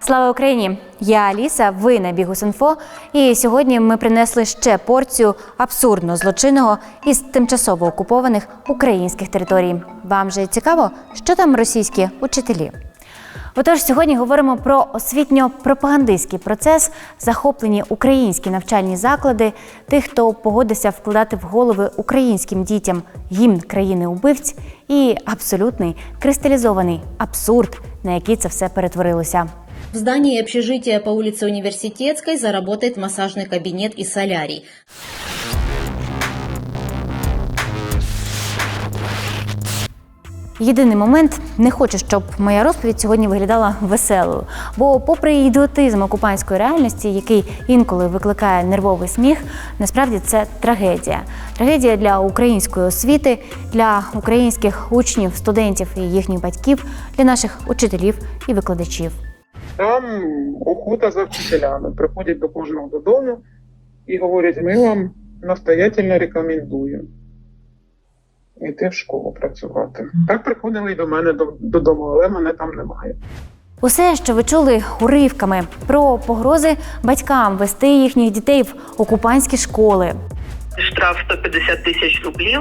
Слава Україні! Я Аліса. Ви на Бігус.Інфо. І сьогодні ми принесли ще порцію абсурдно злочинного із тимчасово окупованих українських територій. Вам же цікаво, що там російські учителі? Отож, сьогодні говоримо про освітньо-пропагандистський процес, захоплені українські навчальні заклади, тих, хто погодився вкладати в голови українським дітям гімн країни убивць, і абсолютний кристалізований абсурд, на який це все перетворилося. В здании общежития по улице Университетской заработает массажный кабинет и солярий. Єдиний момент не хочу, щоб моя розповідь сьогодні виглядала веселою. Бо, попри ідіотизм окупантської реальності, який інколи викликає нервовий сміх, насправді це трагедія. Трагедія для української освіти, для українських учнів, студентів і їхніх батьків, для наших учителів і викладачів. Там охота за вчителями. Приходять до кожного додому і говорять, ми вам настоятельно рекомендуємо йти в школу працювати. Так приходили і до мене додому, але мене там немає. Усе, що ви чули уривками про погрози батькам вести їхніх дітей в окупантські школи, штраф 150 тисяч рублів,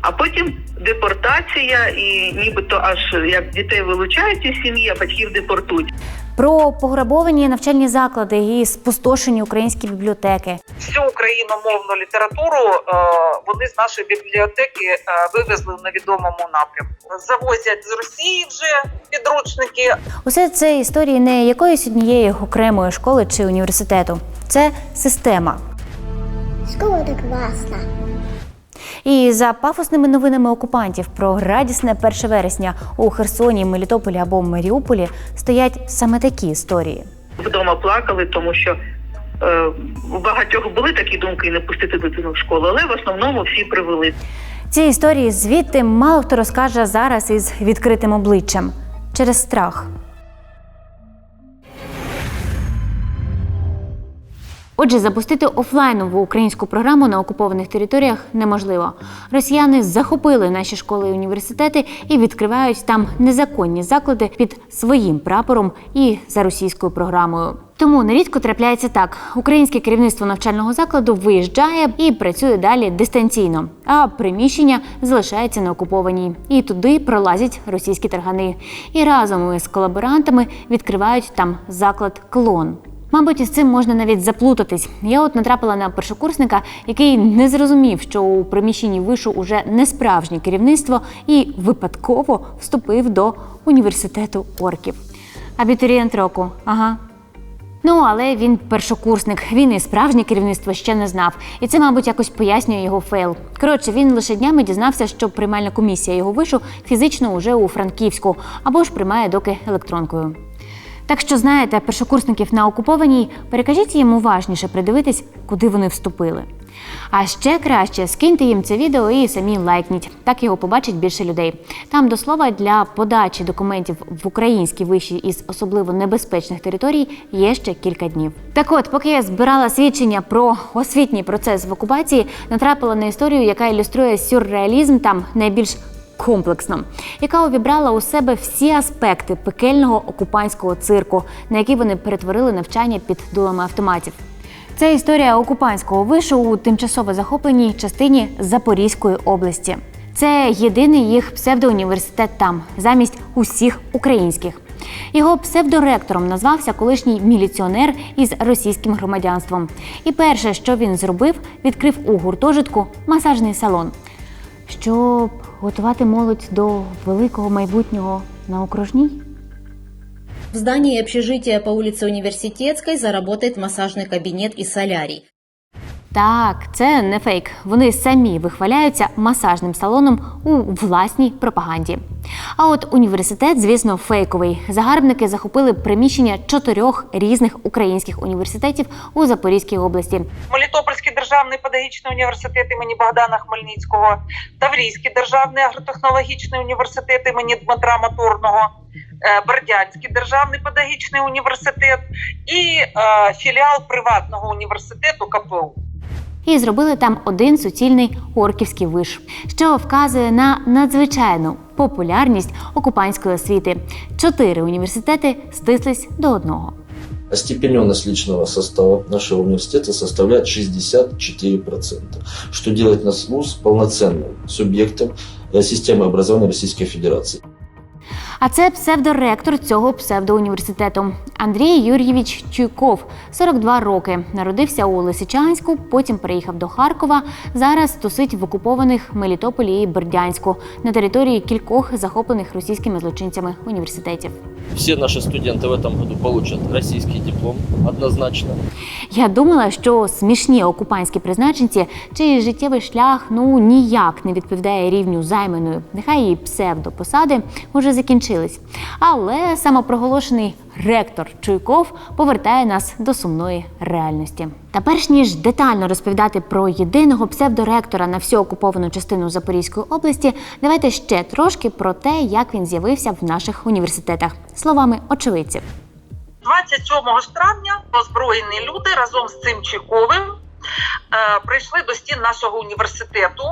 а потім депортація, і нібито аж як дітей вилучають із сім'ї, а батьків депортують. Про пограбовані навчальні заклади і спустошені українські бібліотеки. всю україномовну літературу е, вони з нашої бібліотеки е, вивезли в невідомому напрямку. Завозять з Росії вже підручники, Усе це історії не якоїсь однієї окремої школи чи університету. Це система. Школа это классно. І за пафосними новинами окупантів про радісне 1 вересня у Херсоні, Мелітополі або Маріуполі стоять саме такі історії. Вдома плакали, тому що е, у багатьох були такі думки не пустити дитину в школу, але в основному всі привели. Ці історії звідти мало хто розкаже зараз із відкритим обличчям через страх. Отже, запустити офлайнову українську програму на окупованих територіях неможливо. Росіяни захопили наші школи і університети і відкривають там незаконні заклади під своїм прапором і за російською програмою. Тому нерідко трапляється так: українське керівництво навчального закладу виїжджає і працює далі дистанційно, а приміщення залишається на окупованій. І туди пролазять російські таргани. І разом із колаборантами відкривають там заклад клон. Мабуть, із цим можна навіть заплутатись. Я от натрапила на першокурсника, який не зрозумів, що у приміщенні вишу уже не справжнє керівництво, і випадково вступив до університету орків. Абітурієнт року, ага. Ну, але він першокурсник, він і справжнє керівництво ще не знав. І це, мабуть, якось пояснює його фейл. Коротше, він лише днями дізнався, що приймальна комісія його вишу фізично уже у Франківську або ж приймає доки електронкою. Так що знаєте, першокурсників на окупованій, перекажіть їм уважніше придивитись, куди вони вступили. А ще краще скиньте їм це відео і самі лайкніть. Так його побачить більше людей. Там до слова для подачі документів в українські виші із особливо небезпечних територій є ще кілька днів. Так от, поки я збирала свідчення про освітній процес в окупації, натрапила на історію, яка ілюструє сюрреалізм там найбільш комплексно, яка увібрала у себе всі аспекти пекельного окупантського цирку, на які вони перетворили навчання під дулами автоматів. Це історія окупантського вишу у тимчасово захопленій частині Запорізької області. Це єдиний їх псевдоуніверситет там, замість усіх українських. Його псевдоректором назвався колишній міліціонер із російським громадянством. І перше, що він зробив, відкрив у гуртожитку масажний салон, щоб готувати молодь до великого майбутнього на окружній. В здании общежития по улице Университетской заработает массажный кабинет и солярий. Так, це не фейк. Вони самі вихваляються масажним салоном у власній пропаганді. А от університет, звісно, фейковий. Загарбники захопили приміщення чотирьох різних українських університетів у Запорізькій області. Мелітопольський державний педагогічний університет імені Богдана Хмельницького, Таврійський державний агротехнологічний університет імені Дмитра Моторного, е, Бердянський державний педагогічний університет і е, філіал приватного університету КПУ і зробили там один суцільний орківський виш, що вказує на надзвичайну популярність окупантської освіти. Чотири університети стислись до одного. Остепененность личного состава нашего университета составляет 64%, что делает нас ВУЗ полноценным субъектом э, системы образования Российской Федерации. А це псевдоректор цього псевдоуніверситету Андрій Юрійович Чуйков, 42 роки. Народився у Лисичанську, потім переїхав до Харкова. Зараз тусить в окупованих Мелітополі і Бердянську на території кількох захоплених російськими злочинцями університетів. Все наші студенти в этом году получат російський диплом однозначно. Я думала, що смішні окупантські призначенці, чий життєвий шлях ну ніяк не відповідає рівню займаної, нехай і псевдопосади, уже закінчились. Але самопроголошений ректор Чуйков повертає нас до сумної реальності. Та перш ніж детально розповідати про єдиного псевдоректора на всю окуповану частину Запорізької області, давайте ще трошки про те, як він з'явився в наших університетах, словами очевидців. 27 ж травня озброєні люди разом з цим Чайковим е, прийшли до стін нашого університету.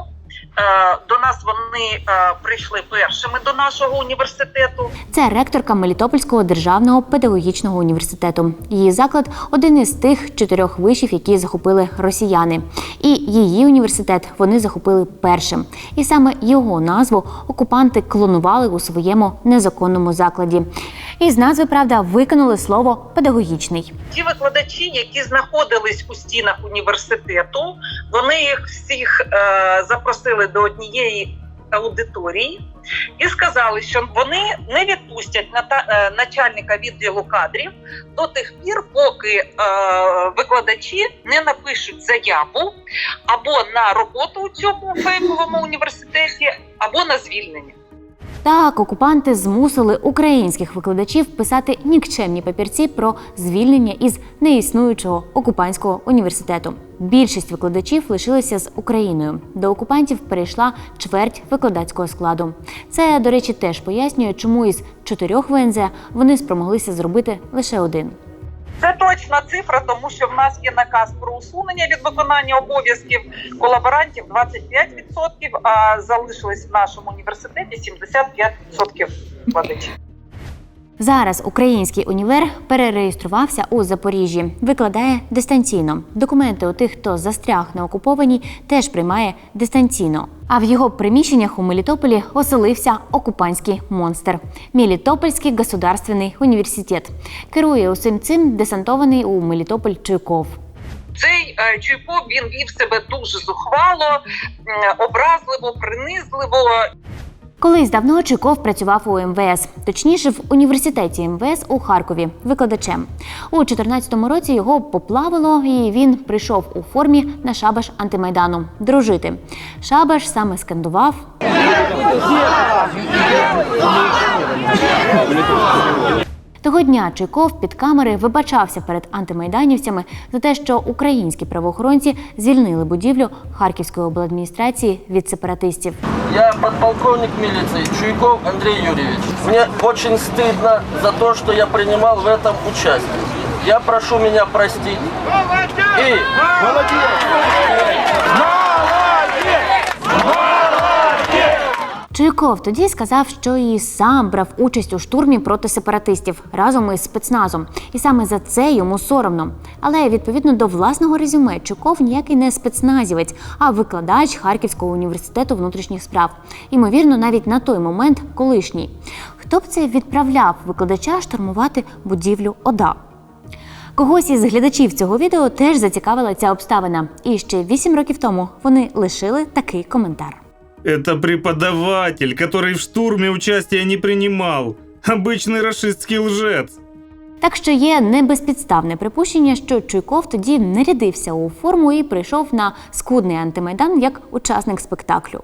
Е, до нас вони е, прийшли першими до нашого університету. Це ректорка Мелітопольського державного педагогічного університету. Її заклад один із тих чотирьох вишів, які захопили росіяни. І її університет вони захопили першим. І саме його назву окупанти клонували у своєму незаконному закладі. І з назви, правда, викинули слово педагогічний. Ті викладачі, які знаходились у стінах університету, вони їх всіх е, запросили до однієї аудиторії і сказали, що вони не відпустять ната- е, начальника відділу кадрів до тих пір, поки е, викладачі не напишуть заяву або на роботу у цьому фейковому університеті, або на звільнення. Так, окупанти змусили українських викладачів писати нікчемні папірці про звільнення із неіснуючого окупантського університету. Більшість викладачів лишилися з Україною. До окупантів перейшла чверть викладацького складу. Це, до речі, теж пояснює, чому із чотирьох ВНЗ вони спромоглися зробити лише один. Це точна цифра, тому що в нас є наказ про усунення від виконання обов'язків колаборантів 25%, а залишились в нашому університеті 75% викладачів. Зараз український універ перереєструвався у Запоріжжі, викладає дистанційно. Документи у тих, хто застряг на окупованій, теж приймає дистанційно. А в його приміщеннях у Мелітополі оселився окупантський монстр Мелітопольський государственний університет. Керує усім цим десантований у Мелітополь Чуйков. Цей е, Чуйков він вів себе дуже зухвало, образливо, принизливо. Колись давно Чуйков працював у МВС, точніше в університеті МВС у Харкові, викладачем. У 2014 році його поплавило, і він прийшов у формі на шабаш антимайдану дружити. Шабаш саме скандував. Того дня Чуйков під камери вибачався перед антимайданівцями за те, що українські правоохоронці звільнили будівлю Харківської обладміністрації від сепаратистів. Я подполковник милиции Чуйков Андрей Юрьевич. Мне очень стыдно за то, что я принимал в этом участие. Я прошу меня простить. И Чуйков тоді сказав, що і сам брав участь у штурмі проти сепаратистів разом із спецназом, і саме за це йому соромно. Але відповідно до власного резюме, Чуйков ніякий не спецназівець, а викладач Харківського університету внутрішніх справ. Ймовірно, навіть на той момент колишній. Хто б це відправляв викладача штурмувати будівлю ОДА? Когось із глядачів цього відео теж зацікавила ця обставина. І ще вісім років тому вони лишили такий коментар. Это преподаватель, который в штурме участия не принимал. Обычный рашистский лжец. Так що є небезпідставне припущення, що Чуйков тоді нарядився у форму і прийшов на скудний антимайдан як учасник спектаклю.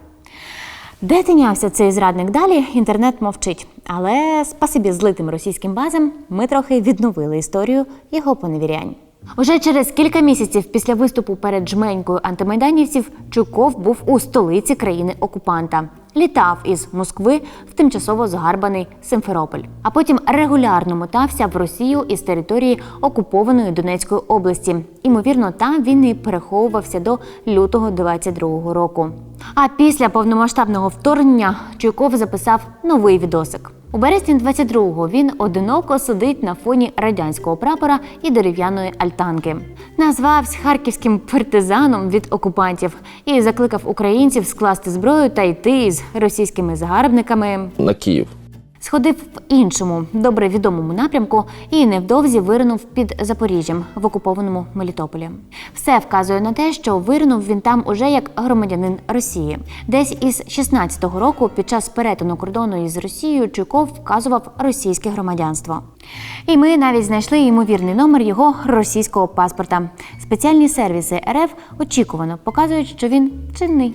Де тинявся цей зрадник далі, інтернет мовчить. Але спасибі злитим російським базам ми трохи відновили історію його поневірянь. Уже через кілька місяців після виступу перед жменькою антимайданівців Чуков був у столиці країни окупанта. літав із Москви в тимчасово згарбаний Симферополь, а потім регулярно мотався в Росію із території окупованої Донецької області. Імовірно, там він і переховувався до лютого 22-го року. А після повномасштабного вторгнення Чуйков записав новий відосик. У березні 22-го він одиноко сидить на фоні радянського прапора і дерев'яної альтанки. Назвався харківським партизаном від окупантів і закликав українців скласти зброю та йти із російськими загарбниками На Киев. Сходив в іншому добре відомому напрямку і невдовзі виринув під Запоріжжям в окупованому Мелітополі. Все вказує на те, що виринув він там уже як громадянин Росії. Десь із 16-го року, під час перетину кордону із Росією, Чуйков вказував російське громадянство. І ми навіть знайшли ймовірний номер його російського паспорта. Спеціальні сервіси РФ очікувано показують, що він чинний.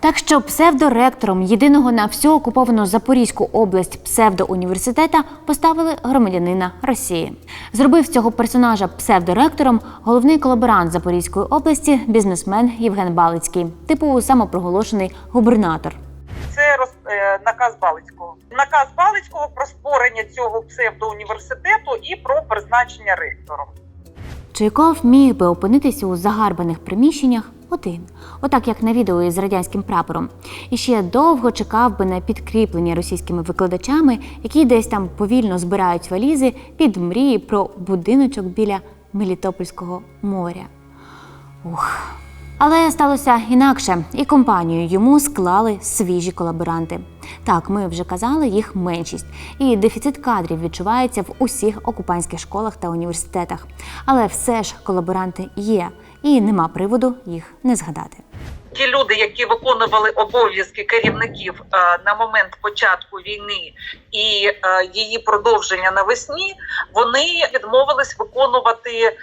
Так що псевдоректором єдиного на всю окуповану Запорізьку область псевдоуніверситета поставили громадянина Росії. Зробив цього персонажа псевдоректором головний колаборант Запорізької області, бізнесмен Євген Балицький, типу самопроголошений губернатор. Це роз, е, наказ Балицького. Наказ Балицького про створення цього псевдоуніверситету і про призначення ректором. Чайков міг би опинитися у загарбаних приміщеннях один, отак як на відео із радянським прапором, і ще довго чекав би на підкріплення російськими викладачами, які десь там повільно збирають валізи під мрії про будиночок біля Мелітопольського моря. Ух. Але сталося інакше, і компанію йому склали свіжі колаборанти. Так, ми вже казали, їх меншість, і дефіцит кадрів відчувається в усіх окупантських школах та університетах. Але все ж колаборанти є, і нема приводу їх не згадати. Ті люди, які виконували обов'язки керівників е, на момент початку війни і е, її продовження навесні, вони відмовились виконувати е,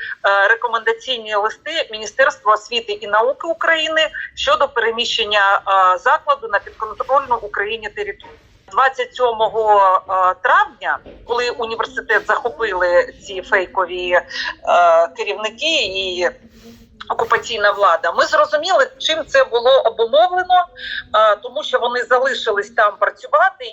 рекомендаційні листи Міністерства освіти і науки України щодо переміщення закладу на підконтрольну Україні територію. 27 е, травня, коли університет захопили ці фейкові керівники і окупаційна влада, ми зрозуміли, чим це було обумовлено, тому що вони залишились там працювати.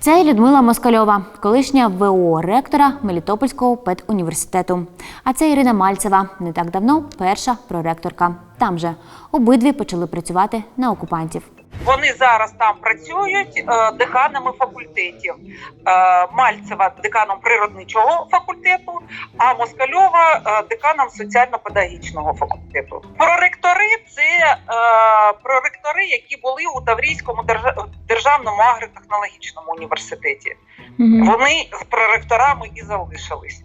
Це Людмила Москальова, колишня ВО ректора Мелітопольського педуніверситету. А це Ірина Мальцева, не так давно перша проректорка. Там же обидві почали працювати на окупантів. Вони зараз там працюють е, деканами факультетів. Е, Мальцева деканом природничого факультету, а Москальова е, деканом соціально-педагогічного факультету. Проректори це проректори, які були у Таврійському державному агротехнологічному університеті. Вони з проректорами і залишились.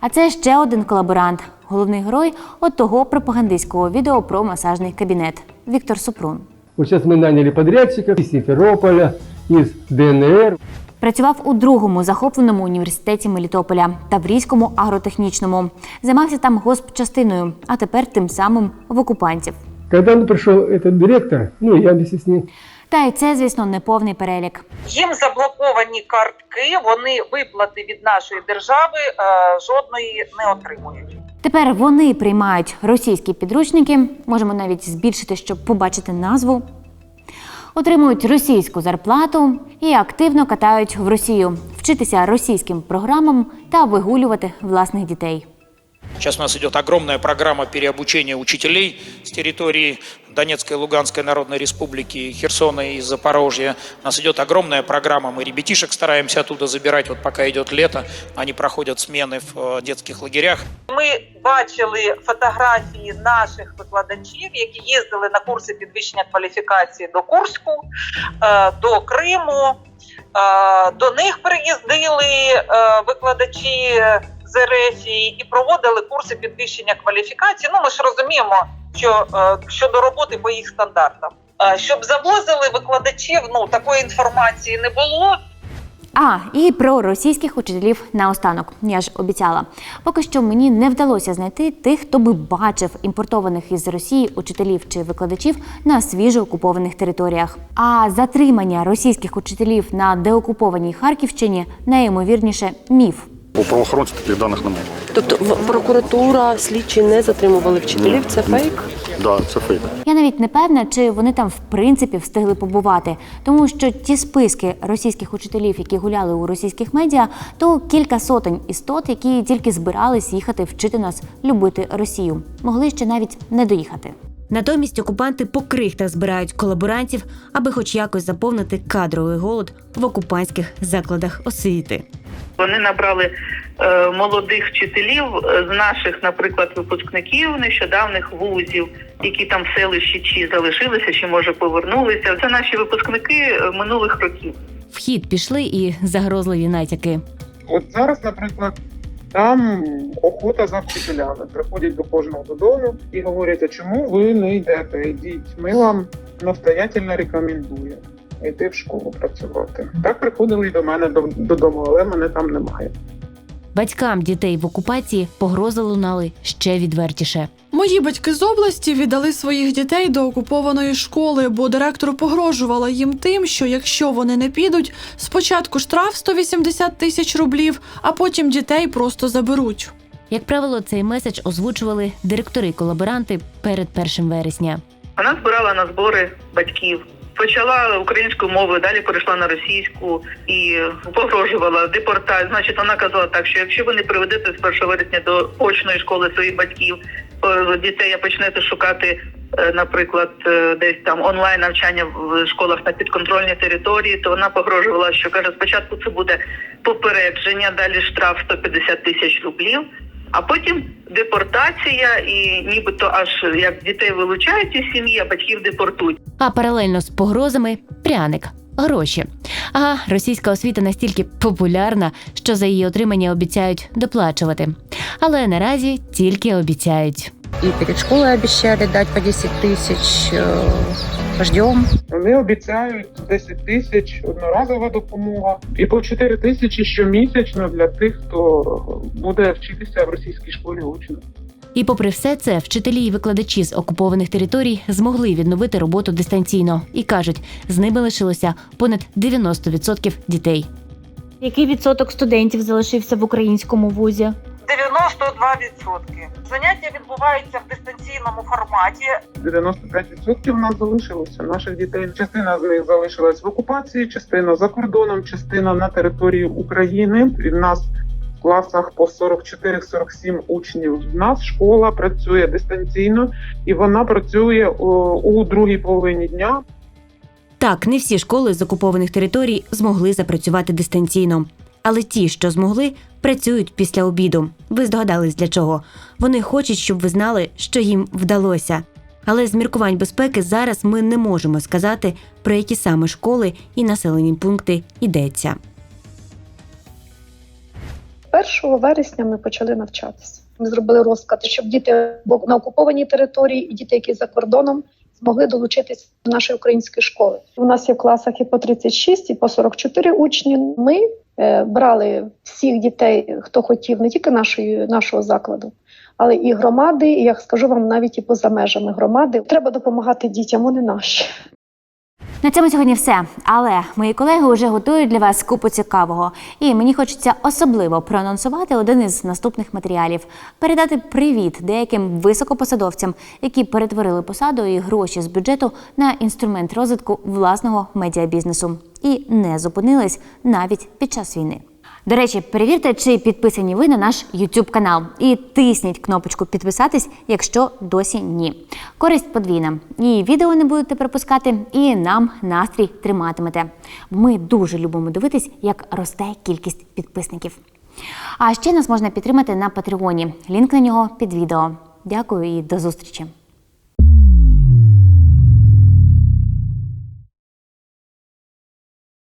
А це ще один колаборант, головний герой от того пропагандистського відео про масажний кабінет Віктор Супрун. Вот сейчас мы наняли подрядчиков из Симферополя, из ДНР. Працював у другому захопленому університеті Мелітополя Таврійському агротехнічному. Займався там госпчастиною, а тепер тим самим в окупантів. Когда он пришел, этот директор, ну, я вместе с ним, Та й це, звісно, не повний перелік. Їм заблоковані картки, вони виплати від нашої держави е, жодної не отримують. Тепер вони приймають російські підручники, можемо навіть збільшити, щоб побачити назву. Отримують російську зарплату і активно катають в Росію, вчитися російським програмам та вигулювати власних дітей. Сейчас у нас идет огромная программа переобучения учителей с территории Донецкой и Луганской Народной Республики, Херсона и Запорожья. У нас идет огромная программа, мы ребятишек стараемся оттуда забирать, вот пока идет лето, они проходят смены в э, детских лагерях. Ми бачили фотографії наших викладачів, які їздили на курси підвищення кваліфікації до Курську, е, до Криму. Е, До них приїздили е, викладачі з і проводили курси підвищення кваліфікації. Ну ми ж розуміємо, що е, щодо роботи по їх стандартам. Е, Щоб завозили викладачів, ну такої інформації не було. А і про російських учителів наостанок. Я ж обіцяла. Поки що мені не вдалося знайти тих, хто би бачив імпортованих із Росії учителів чи викладачів на свіжо окупованих територіях. А затримання російських учителів на деокупованій Харківщині найімовірніше міф. У правоохоронців таких даних немає. Тобто прокуратура, слідчі не затримували вчителів. Це фейк. Да, це фейк. Я навіть не певна, чи вони там в принципі встигли побувати, тому що ті списки російських учителів, які гуляли у російських медіа, то кілька сотень істот, які тільки збирались їхати вчити нас любити Росію, могли ще навіть не доїхати. Натомість окупанти по крихтах збирають колаборантів, аби хоч якось заповнити кадровий голод в окупантських закладах освіти. Вони набрали е, молодих вчителів е, з наших, наприклад, випускників нещодавних вузів, які там в селищі чи залишилися, чи може повернулися. Це наші випускники е, минулих років. В хід пішли і загрозливі натяки. От зараз, наприклад, там охота за вчителями. Приходять до кожного додому і говорять, а чому ви не йдете? Йдіть, ми вам настоятельно рекомендуємо йти в школу працювати. Так приходили і до мене до- додому, але мене там немає. Батькам дітей в окупації погрози лунали ще відвертіше. Мої батьки з області віддали своїх дітей до окупованої школи, бо директор погрожувала їм тим, що якщо вони не підуть, спочатку штраф 180 тисяч рублів, а потім дітей просто заберуть. Як правило, цей меседж озвучували директори-колаборанти перед 1 вересня. Вона збирала на збори батьків. Почала українською мовою, далі перейшла на російську і погрожувала депортацію. Значить, вона казала так, що якщо ви не приведете з 1 вересня до очної школи своїх батьків, е, дітей а почнете шукати, е, наприклад, е, десь там онлайн навчання в школах на підконтрольній території, то вона погрожувала, що каже, спочатку це буде попередження, далі штраф 150 тисяч рублів. А потім депортація, і нібито аж як дітей вилучають із сім'ї, а батьків депортують. А паралельно з погрозами пряник. Гроші. А російська освіта настільки популярна, що за її отримання обіцяють доплачувати. Але наразі тільки обіцяють. И перед школой обещали дать по 10 тысяч. Э, Ждем. Вони обіцяють 10 тисяч одноразова допомога і по 4 тисячі щомісячно для тих, хто буде вчитися в російській школі очно. І попри все це, вчителі і викладачі з окупованих територій змогли відновити роботу дистанційно і кажуть, з ними лишилося понад 90% дітей. Який відсоток студентів залишився в українському вузі? 92%. Заняття відбуваються в дистанційному форматі. 95% у нас залишилося наших дітей. Частина з них залишилась в окупації, частина за кордоном, частина на території України. І в нас в класах по 44-47 учнів. В нас школа працює дистанційно і вона працює у другій половині дня. Так, не всі школи з окупованих територій змогли запрацювати дистанційно. Але ті, що змогли, працюють після обіду. Ви здогадались для чого? Вони хочуть, щоб ви знали, що їм вдалося. Але з міркувань безпеки зараз ми не можемо сказати, про які саме школи і населені пункти йдеться. 1 вересня ми почали навчатися. Ми зробили розклад, щоб діти на окупованій території і діти, які за кордоном, змогли долучитися до нашої української школи. У нас є в класах і по 36, і по 44 учні. Ми е, брали всіх дітей, хто хотів, не тільки нашої, нашого закладу, але і громади, і як скажу вам, навіть і поза межами громади. Треба допомагати дітям, вони наші. На цьому сьогодні все. Але мої колеги вже готують для вас купу цікавого. І мені хочеться особливо проанонсувати один із наступних матеріалів: передати привіт деяким високопосадовцям, які перетворили посаду і гроші з бюджету на інструмент розвитку власного медіабізнесу і не зупинились навіть під час війни. До речі, перевірте, чи підписані ви на наш YouTube канал, і тисніть кнопочку підписатись, якщо досі ні. Користь подвійна. І відео не будете пропускати, і нам настрій триматимете. Ми дуже любимо дивитись, як росте кількість підписників. А ще нас можна підтримати на Патреоні. Лінк на нього під відео. Дякую і до зустрічі.